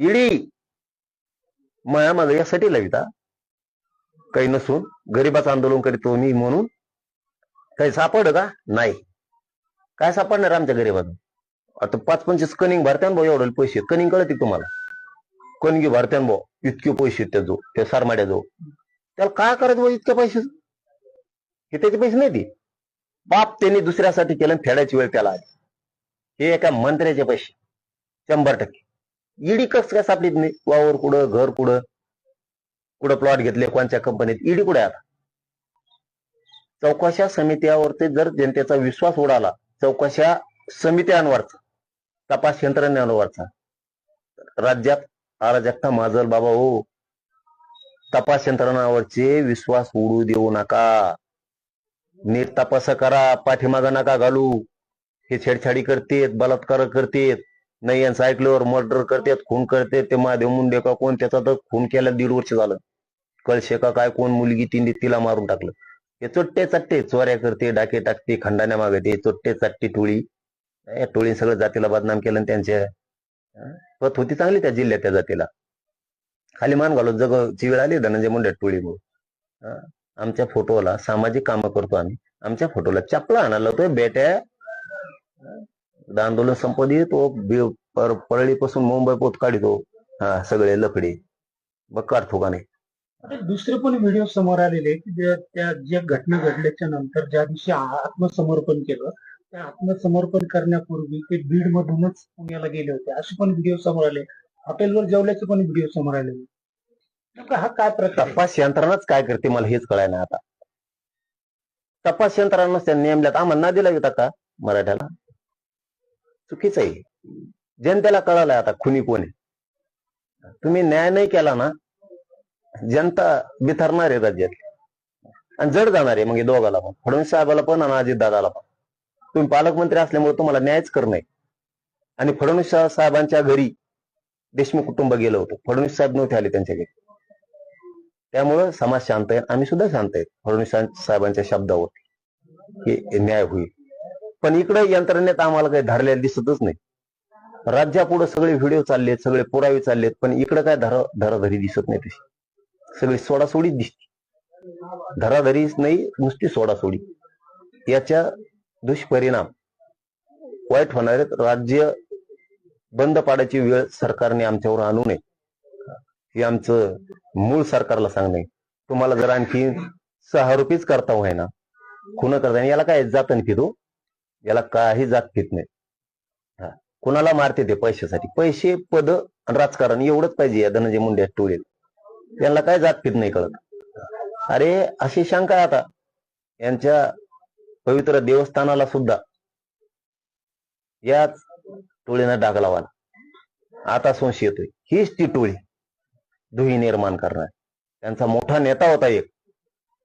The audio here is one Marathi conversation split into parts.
इडी. माया माझा यासाठी लाविता काही नसून गरीबाचं आंदोलन करीतो मी म्हणून काही सापड का? नाही. काय सापडणार आमच्या गरीबाचं? आता पाच पंचवीस कनिंग भरत्यान भाऊ एवढे पैसे कनिंग कळते तुम्हाला? कणगी भरत्यान भाऊ इतके पैसे त्याजो त्या सारमाड्या जो त्याला काय करायचं भाऊ इतके पैसे? हे त्याचे पैसे नाही ते. बाप त्यांनी दुसऱ्यासाठी केलं फेडायची वेळ त्याला हे एका मंत्र्याचे पैसे. शंभर टक्के. ईडी कस काय सापडीत नाही? वावर कुठं घर कुठं? कुठं प्लॉट घेतले कोणत्या कंपनीत ईडी कुठे आता? चौकशा समित्यावरती जर जनतेचा विश्वास उडाला चौकशा समित्यांवरचा तपास यंत्रणेवरचा राज्यात अराजकता माजल बाबा हो. तपास यंत्रणावरचे विश्वास उडू देऊ नका. नीट तपास करा पाठीमागा नका घालू. हे छेडछाडी करतेत बलात्कार करतेत. नाही यांचं ऐकल्यावर मर्डर करतेत खून करतेत. ते महादेव मुंडे का कोण त्याचा तर खून केला दीड वर्ष झालं. कळशे का काय कोण मुलगी तिने तिला मारून टाकलं. हे चोट्टे चट्टे चोऱ्या करते डाके टाकते खंडाण्या मागते चोट्टे चट्टे टोळी. या टोळी सगळं जातीला बदनाम केलं आणि त्यांच्या हं? पत होती चांगली त्या जिल्ह्यात त्या जातीला. खाली मान घालून जगची वेळ आली धनंजय मुंडे टोळीमुळे. आमच्या फोटोला सामाजिक कामं करतो आम्ही. आमच्या फोटोला चपला आणायला होतोय बेट्या. हं? आंदोलन संपदी तो बी- पर- परळीपासून मुंबई पोत काढितो. हा सगळे लफडे. बघ काढतो का नाही दुसरे पण व्हिडिओ समोर आलेले की त्या ज्या घटना घडल्याच्या नंतर ज्या दिवशी आत्मसमर्पण केलं त्या आत्मसमर्पण करण्यापूर्वी ते बीड मधूनच पुण्याला गेले होते. असे पण व्हिडिओ समोर आले. हॉटेलवर जेवल्याचे पण व्हिडिओ समोर आले. हा काय प्रकार? तपास यंत्रणाच काय करते मला हेच कळाय ना आता. तपास यंत्रणाच त्यांनी नेमल्यात आम्हाला ना दिला होता का मराठ्याला. चुकीचं आहे. जनतेला कळालंय आता खुनी कोण आहे. तुम्ही न्याय नाही केला ना जनता बिथरणार आहे राज्यात. आणि जड जाणार आहे मग हे दोघाला पण. फडणवीस साहेबाला पण आणि अजितदादाला पण. तुम्ही पालकमंत्री असल्यामुळे तुम्हाला न्यायच करणे आणि फडणवीस साहेबांच्या घरी देशमुख कुटुंब गेलं होतं. फडणवीस साहेब नव्हते आले त्यांच्या घरी. त्यामुळं समाज शांत आहे. आम्ही सुद्धा शांत आहेत फडणवीस साहेबांच्या शब्दावर हे न्याय होईल. पण इकडे यंत्रणेत आम्हाला काही धरलेलं दिसतच नाही. राज्यापुढे सगळे व्हिडिओ चाललेत सगळे पुरावे चाललेत पण इकडे काय धरा धराधरी दिसत नाही तशी. सगळी सोडासोडीच दिसते. धराधरीच नाही नुसती सोडासोडी. याच्या दुष्परिणाम वाईट होणार आहेत. राज्य बंद पाडायची वेळ सरकारने आमच्यावर आणू नये. हे आमचं मूळ सरकारला सांगणे तुम्हाला जर आणखी सहा रुपयेच करता होय ना खुन करता याला काय जात नाही तो याला काही जात पीत नाही. हा. कुणाला मारते ते पैशासाठी? पैसे पद आणि राजकारण एवढंच पाहिजे या धनंजय मुंडे टोळीत. त्यांना काय जात फित नाही कळत. अरे अशी शंका आहे आता. यांच्या पवित्र देवस्थानाला सुद्धा. याच टोळीनं डाग लावाला. आता संशय येतोय. हीच ती टोळी. दुही निर्माण करणार. त्यांचा मोठा नेता होता एक.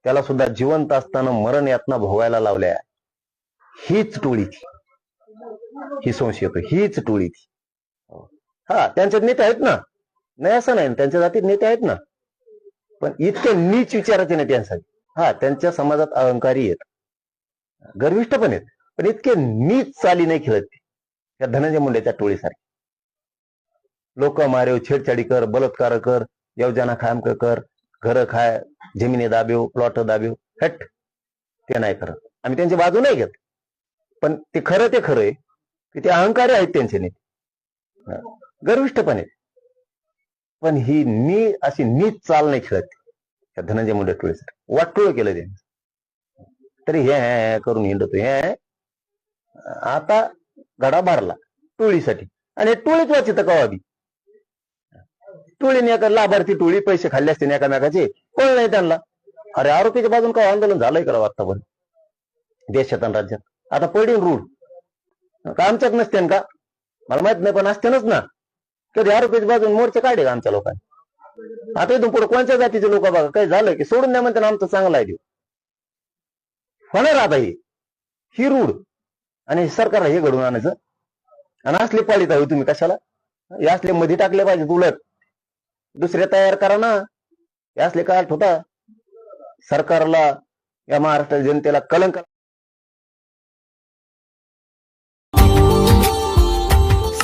त्याला सुद्धा जिवंत असताना मरण यातना भोगायला लावल्या. हीच टोळी ती. ही संशय हीच टोळी ती. हा त्यांच्यात नेते आहेत ना. नाही असं नाही. त्यांच्या जातीत नेते आहेत ना. पण इतके नीच विचाराचे नेते यांसाठी हा त्यांच्या समाजात अहंकारी आहेत. गर्विष्ठ पण आहेत. पण इतके नीच चाली नाही खेळत ते. त्या धनंजय मुंडेच्या टोळीसारखे. लोक मारेव छेडछाडी कर बलात्कार कर योजना खाम कर घर खाय जमिनी दाबेव प्लॉट दाबेव. हट. ते नाही करत. आम्ही त्यांची बाजू नाही घेत. पण ते खरं ते खरं आहे की ते अहंकारी आहेत त्यांचे नेते. गर्विष्ठ पण आहेत पण ही नी अशी नीच चाल नाही खेळत त्या धनंजय मुंडे टोळीसारखं वाटोळ केलं त्यांनी. तरी हे करून हिंडतो हे आता गडा भरला टोळीसाठी. आणि टोळीच वाचित कवाबी टोळीने एका लाभार्थी टोळी पैसे खाल्ले असते एकामेकाचे कोण नाही त्यांना. अरे आरोपीच्या बाजून काय आंदोलन झालंय करा आतापर्यंत? देशात आणि राज्यात. आता पडीन रूढ का आमच्यात नसते का? मला माहीत नाही पण असतेनच ना. कधी आरोपीच्या बाजून मोर्चे काढे का आमच्या लोकांनी? आता इथून पुढे कोणत्या जातीचे लोक बघा? काही झालं की सोडून द्या म्हणते ना आमचं चांगलं आहे देऊ होणार आता ही. ही रूढ आणि सरकारला हे घडून आणायचं. आणि असले पाळीत आहे तुम्ही कशाला? हे असले मध्ये टाकले पाहिजे उलट. दुसरे तयार करा ना. हे असले काय होता सरकारला या महाराष्ट्र जनतेला कलंक